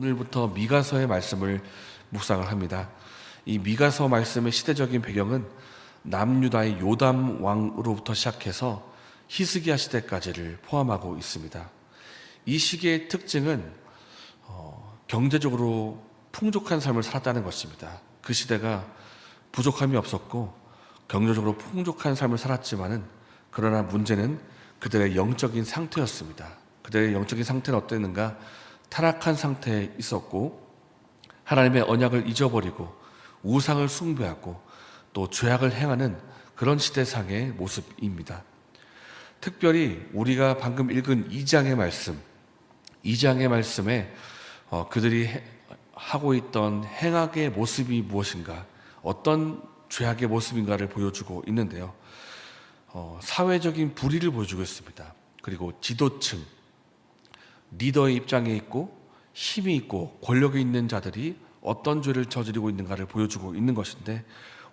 오늘부터 미가서의 말씀을 묵상을 합니다. 이 미가서 말씀의 시대적인 배경은 남유다의 요담 왕으로부터 시작해서 히스기야 시대까지를 포함하고 있습니다. 이 시기의 특징은 어, 경제적으로 풍족한 삶을 살았다는 것입니다. 그 시대가 부족함이 없었고 경제적으로 풍족한 삶을 살았지만은 그러나 문제는 그들의 영적인 상태였습니다. 그들의 영적인 상태는 어땠는가? 타락한 상태에 있었고 하나님의 언약을 잊어버리고 우상을 숭배하고 또 죄악을 행하는 그런 시대상의 모습입니다. 특별히 우리가 방금 읽은 2장의 말씀, 2장의 말씀에 어, 그들이 해- 하고 있던 행악의 모습이 무엇인가, 어떤 죄악의 모습인가를 보여주고 있는데요. 어, 사회적인 불의를 보여주고 있습니다. 그리고 지도층, 리더의 입장에 있고 힘이 있고 권력이 있는 자들이 어떤 죄를 저지르고 있는가를 보여주고 있는 것인데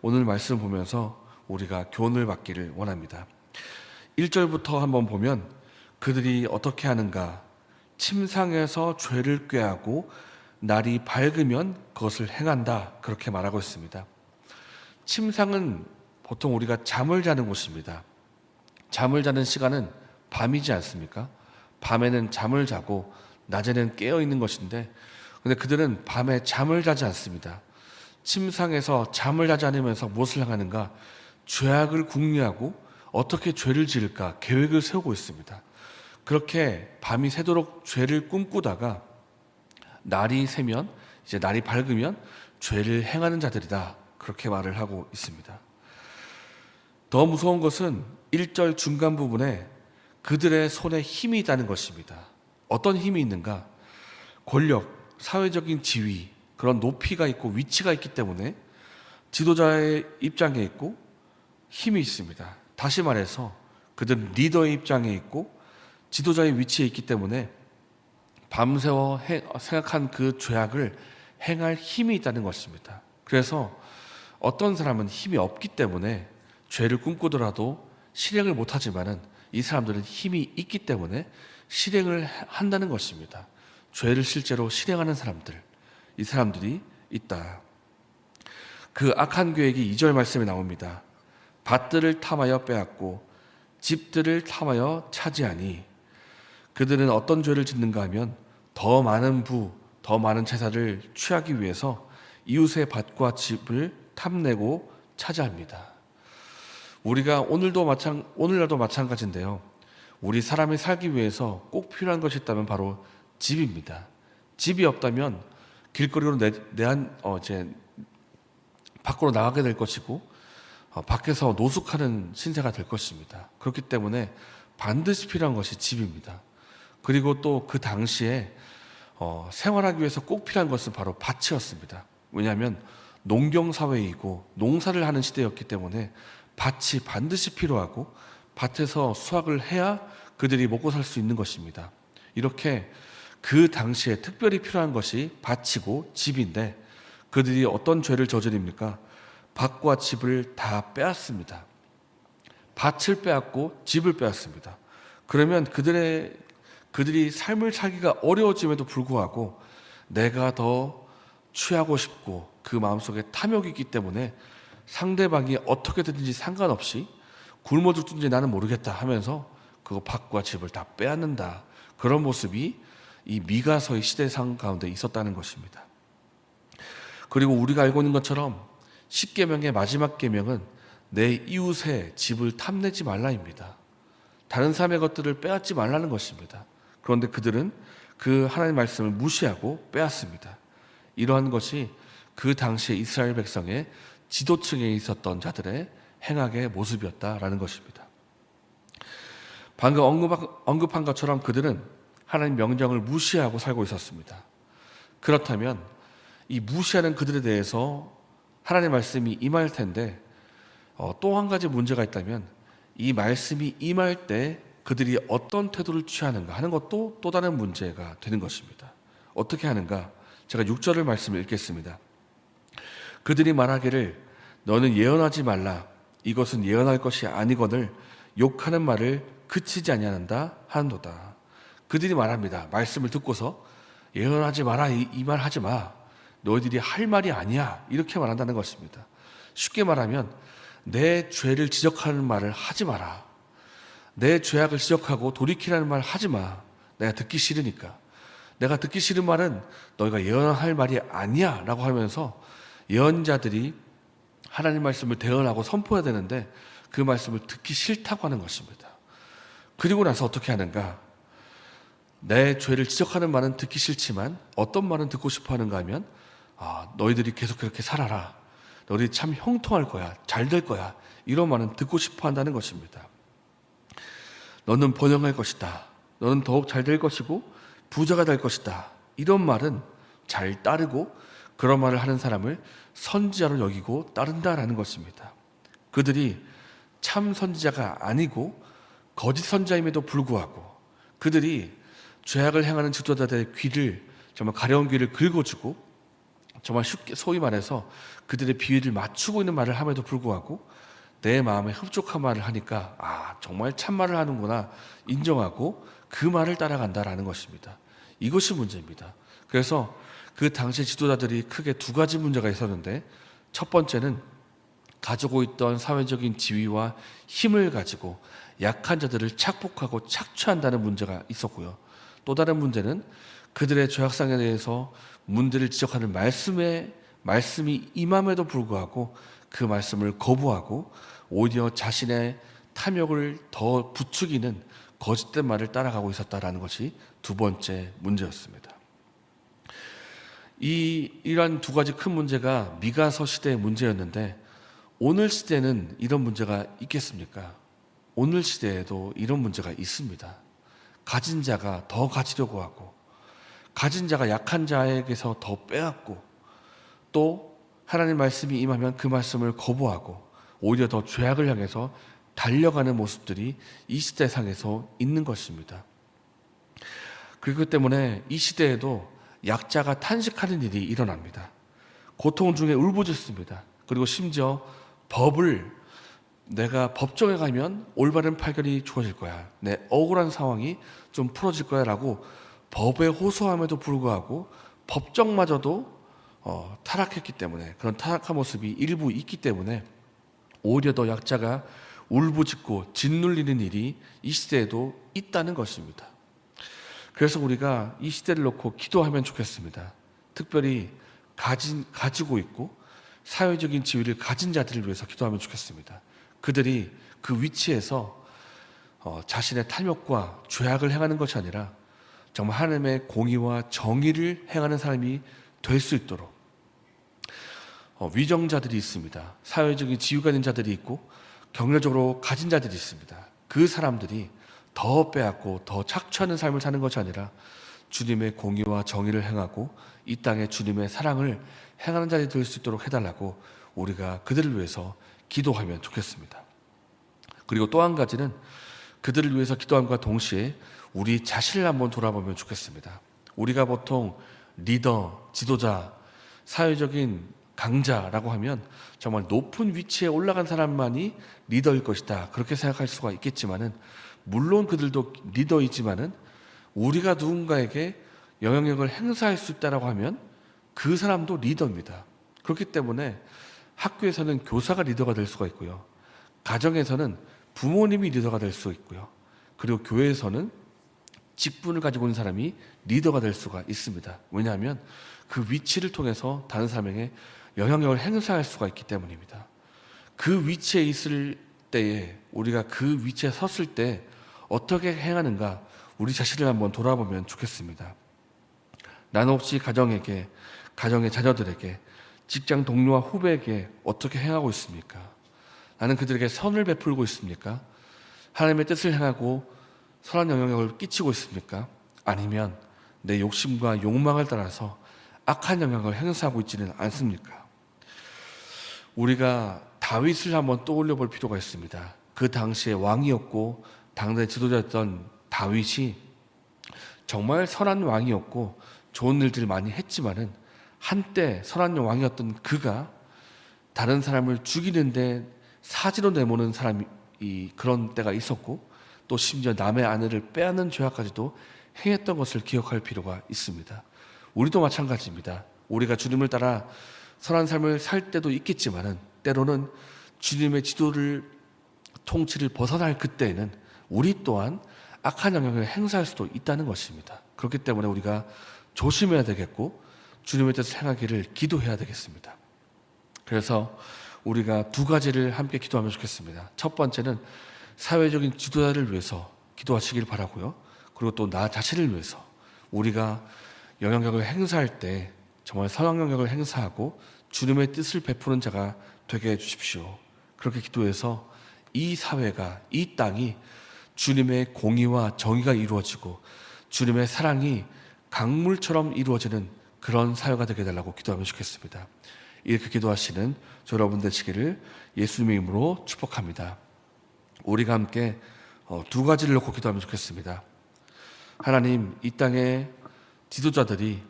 오늘 말씀 보면서 우리가 교훈을 받기를 원합니다. 1절부터 한번 보면 그들이 어떻게 하는가 침상에서 죄를 꾀하고 날이 밝으면 그것을 행한다 그렇게 말하고 있습니다. 침상은 보통 우리가 잠을 자는 곳입니다. 잠을 자는 시간은 밤이지 않습니까? 밤에는 잠을 자고 낮에는 깨어 있는 것인데 근데 그들은 밤에 잠을 자지 않습니다. 침상에서 잠을 자지 않으면서 무엇을 행하는가? 죄악을 궁리하고 어떻게 죄를 지을까 계획을 세우고 있습니다. 그렇게 밤이 새도록 죄를 꿈꾸다가 날이 새면 이제 날이 밝으면 죄를 행하는 자들이다. 그렇게 말을 하고 있습니다. 더 무서운 것은 1절 중간 부분에 그들의 손에 힘이 있다는 것입니다. 어떤 힘이 있는가? 권력, 사회적인 지위, 그런 높이가 있고 위치가 있기 때문에 지도자의 입장에 있고 힘이 있습니다. 다시 말해서 그들은 리더의 입장에 있고 지도자의 위치에 있기 때문에 밤새워 해- 생각한 그 죄악을 행할 힘이 있다는 것입니다. 그래서 어떤 사람은 힘이 없기 때문에 죄를 꿈꾸더라도 실행을 못하지만은 이 사람들은 힘이 있기 때문에 실행을 한다는 것입니다. 죄를 실제로 실행하는 사람들, 이 사람들이 있다. 그 악한 계획이 2절 말씀에 나옵니다. 밭들을 탐하여 빼앗고 집들을 탐하여 차지하니 그들은 어떤 죄를 짓는가 하면 더 많은 부, 더 많은 재산을 취하기 위해서 이웃의 밭과 집을 탐내고 차지합니다. 우리가 오늘도 마찬 오늘날도 마찬가지인데요. 우리 사람이 살기 위해서 꼭 필요한 것이 있다면 바로 집입니다. 집이 없다면 길거리로 내, 내한 어 이제 밖으로 나가게 될 것이고 어, 밖에서 노숙하는 신세가 될 것입니다. 그렇기 때문에 반드시 필요한 것이 집입니다. 그리고 또 그 당시에 어, 생활하기 위해서 꼭 필요한 것은 바로 밭이었습니다. 왜냐하면 농경 사회이고 농사를 하는 시대였기 때문에 밭이 반드시 필요하고 밭에서 수확을 해야 그들이 먹고 살 수 있는 것입니다. 이렇게 그 당시에 특별히 필요한 것이 밭이고 집인데 그들이 어떤 죄를 저지릅니까? 밭과 집을 다 빼앗습니다. 밭을 빼앗고 집을 빼앗습니다. 그러면 그들의 그들이 삶을 살기가 어려워짐에도 불구하고 내가 더 취하고 싶고 그 마음속에 탐욕이 있기 때문에 상대방이 어떻게 되든지 상관없이 굶어 죽든지 나는 모르겠다 하면서 그 밭과 집을 다 빼앗는다. 그런 모습이 이 미가서의 시대상 가운데 있었다는 것입니다. 그리고 우리가 알고 있는 것처럼 십계명의 마지막 계명은 내 이웃의 집을 탐내지 말라입니다. 다른 사람의 것들을 빼앗지 말라는 것입니다. 그런데 그들은 그 하나님 말씀을 무시하고 빼앗습니다. 이러한 것이 그 당시에 이스라엘 백성의 지도층에 있었던 자들의 행악의 모습이었다라는 것입니다. 방금 언급한, 것처럼 그들은 하나님 명령을 무시하고 살고 있었습니다. 그렇다면 이 무시하는 그들에 대해서 하나님 말씀이 임할 텐데 어, 또한 가지 문제가 있다면 이 말씀이 임할 때 그들이 어떤 태도를 취하는가 하는 것도 또 다른 문제가 되는 것입니다. 어떻게 하는가? 제가 6절을 말씀을 읽겠습니다. 그들이 말하기를 너는 예언하지 말라 이것은 예언할 것이 아니거늘 욕하는 말을 그치지 아니한다 하는도다. 그들이 말합니다. 말씀을 듣고서 예언하지 마라 이 말 하지 마. 너희들이 할 말이 아니야. 이렇게 말한다는 것입니다. 쉽게 말하면 내 죄를 지적하는 말을 하지 마라. 내 죄악을 지적하고 돌이키라는 말 하지 마. 내가 듣기 싫으니까. 내가 듣기 싫은 말은 너희가 예언할 말이 아니야. 라고 하면서 예언자들이 하나님 말씀을 대언하고 선포해야 되는데 그 말씀을 듣기 싫다고 하는 것입니다. 그리고 나서 어떻게 하는가? 내 죄를 지적하는 말은 듣기 싫지만 어떤 말은 듣고 싶어 하는가 하면 아, 너희들이 계속 그렇게 살아라. 너희들이 참 형통할 거야. 잘 될 거야. 이런 말은 듣고 싶어 한다는 것입니다. 너는 번영할 것이다. 너는 더욱 잘 될 것이고 부자가 될 것이다. 이런 말은 잘 따르고 그런 말을 하는 사람을 선지자로 여기고 따른다라는 것입니다. 그들이 참 선지자가 아니고 거짓 선지자임에도 불구하고 그들이 죄악을 행하는 지도자들의 귀를 정말 가려운 귀를 긁어주고 정말 쉽게 소위 말해서 그들의 비위를 맞추고 있는 말을 함에도 불구하고 내 마음에 흡족한 말을 하니까 아 정말 참말을 하는구나 인정하고 그 말을 따라간다라는 것입니다. 이것이 문제입니다. 그래서 그 당시 지도자들이 크게 두 가지 문제가 있었는데 첫 번째는 가지고 있던 사회적인 지위와 힘을 가지고 약한 자들을 착복하고 착취한다는 문제가 있었고요. 또 다른 문제는 그들의 죄악상에 대해서 문제를 지적하는 말씀에 말씀이 임함에도 불구하고 그 말씀을 거부하고 오히려 자신의 탐욕을 더 부추기는 거짓된 말을 따라가고 있었다라는 것이 두 번째 문제였습니다. 이 이러한 두 가지 큰 문제가 미가서 시대의 문제였는데 오늘 시대는 이런 문제가 있겠습니까? 오늘 시대에도 이런 문제가 있습니다. 가진 자가 더 가지려고 하고 가진 자가 약한 자에게서 더 빼앗고 또 하나님 말씀이 임하면 그 말씀을 거부하고 오히려 더 죄악을 향해서 달려가는 모습들이 이 시대상에서 있는 것입니다. 그렇기 때문에 이 시대에도 약자가 탄식하는 일이 일어납니다. 고통 중에 울부짖습니다. 그리고 심지어 법을 내가 법정에 가면 올바른 판결이 주어질 거야. 내 억울한 상황이 좀 풀어질 거야라고 법에 호소함에도 불구하고 법정마저도 어, 타락했기 때문에 그런 타락한 모습이 일부 있기 때문에 오히려 더 약자가 울부짖고 짓눌리는 일이 이 시대에도 있다는 것입니다. 그래서 우리가 이 시대를 놓고 기도하면 좋겠습니다. 특별히 가진, 가지고 있고 사회적인 지위를 가진 자들을 위해서 기도하면 좋겠습니다. 그들이 그 위치에서 어, 자신의 탐욕과 죄악을 행하는 것이 아니라 정말 하나님의 공의와 정의를 행하는 사람이 될 수 있도록 어, 위정자들이 있습니다. 사회적인 지위가 있는 자들이 있고 경제적으로 가진 자들이 있습니다. 그 사람들이 더 빼앗고 더 착취하는 삶을 사는 것이 아니라 주님의 공의와 정의를 행하고 이 땅에 주님의 사랑을 행하는 자들이 될 수 있도록 해달라고 우리가 그들을 위해서 기도하면 좋겠습니다. 그리고 또 한 가지는 그들을 위해서 기도함과 동시에 우리 자신을 한번 돌아보면 좋겠습니다. 우리가 보통 리더, 지도자, 사회적인 강자라고 하면 정말 높은 위치에 올라간 사람만이 리더일 것이다. 그렇게 생각할 수가 있겠지만은 물론 그들도 리더이지만은 우리가 누군가에게 영향력을 행사할 수 있다라고 하면 그 사람도 리더입니다. 그렇기 때문에 학교에서는 교사가 리더가 될 수가 있고요. 가정에서는 부모님이 리더가 될 수 있고요. 그리고 교회에서는 직분을 가지고 있는 사람이 리더가 될 수가 있습니다. 왜냐하면 그 위치를 통해서 다른 사람에게 영향력을 행사할 수가 있기 때문입니다. 그 위치에 있을 때에 우리가 그 위치에 섰을 때 어떻게 행하는가 우리 자신을 한번 돌아보면 좋겠습니다. 나는 혹시 가정에게, 가정의 자녀들에게, 직장 동료와 후배에게 어떻게 행하고 있습니까? 나는 그들에게 선을 베풀고 있습니까? 하나님의 뜻을 행하고 선한 영향력을 끼치고 있습니까? 아니면 내 욕심과 욕망을 따라서 악한 영향을 행사하고 있지는 않습니까? 우리가 다윗을 한번 떠올려 볼 필요가 있습니다. 그 당시에 왕이었고 당대 지도자였던 다윗이 정말 선한 왕이었고 좋은 일들을 많이 했지만은 한때 선한 왕이었던 그가 다른 사람을 죽이는데 사지로 내모는 사람이 그런 때가 있었고 또 심지어 남의 아내를 빼앗는 죄악까지도 행했던 것을 기억할 필요가 있습니다. 우리도 마찬가지입니다. 우리가 주님을 따라 선한 삶을 살 때도 있겠지만은 때로는 주님의 지도를 통치를 벗어날 그때에는 우리 또한 악한 영향을 행사할 수도 있다는 것입니다. 그렇기 때문에 우리가 조심해야 되겠고 주님의 뜻을 행하기를 기도해야 되겠습니다. 그래서 우리가 두 가지를 함께 기도하면 좋겠습니다. 첫 번째는 사회적인 지도자를 위해서 기도하시길 바라고요. 그리고 또 나 자신을 위해서 우리가 영향력을 행사할 때 정말 선한 영향력을 행사하고 주님의 뜻을 베푸는 자가 되게 해 주십시오. 그렇게 기도해서 이 사회가 이 땅이 주님의 공의와 정의가 이루어지고 주님의 사랑이 강물처럼 이루어지는 그런 사회가 되게 해달라고 기도하면 좋겠습니다. 이렇게 기도하시는 저 여러분 되시기를 예수님의 이름으로 축복합니다. 우리가 함께 어, 두 가지를 놓고 기도하면 좋겠습니다. 하나님, 이 땅의 지도자들이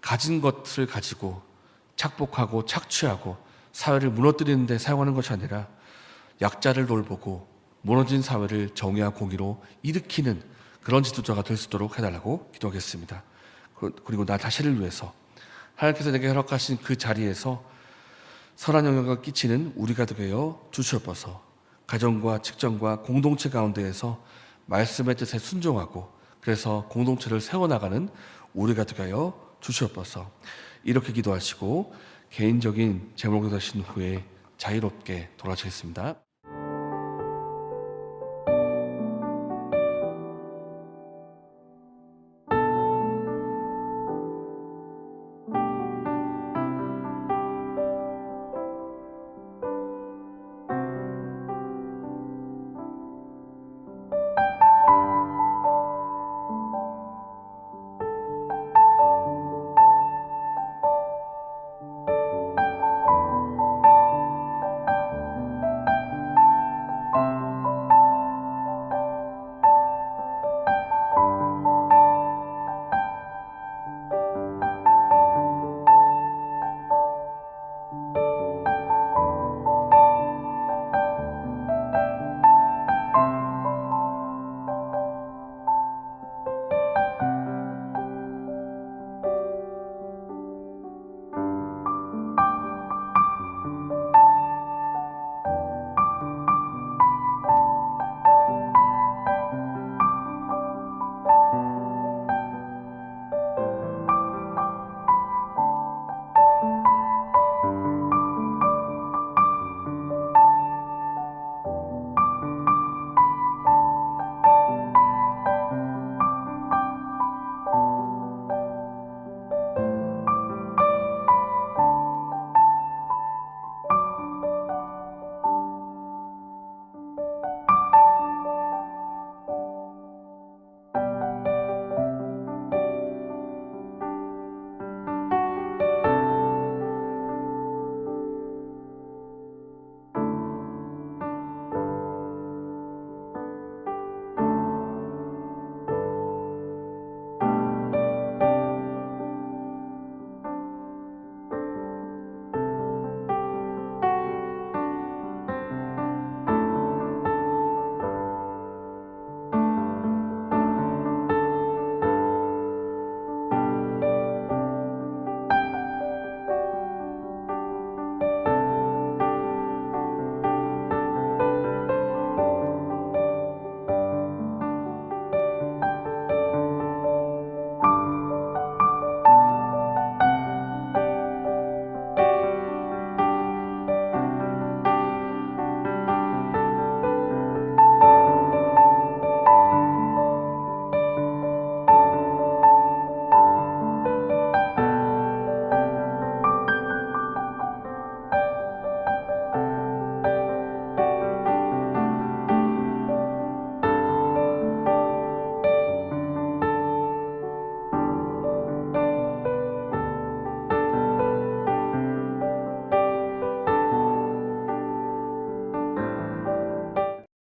가진 것을 가지고 착복하고 착취하고 사회를 무너뜨리는 데 사용하는 것이 아니라 약자를 돌보고 무너진 사회를 정의와 공의로 일으키는 그런 지도자가 될 수 있도록 해달라고 기도하겠습니다. 그- 그리고 나 자신을 위해서 하나님께서 내게 허락하신 그 자리에서 선한 영향을 끼치는 우리가 되어 주시옵소서. 가정과 직장과 공동체 가운데에서 말씀의 뜻에 순종하고 그래서 공동체를 세워나가는 우리가 되어 주시옵소서. 이렇게 기도하시고 개인적인 제목을 하신 후에 자유롭게 돌아가시겠습니다.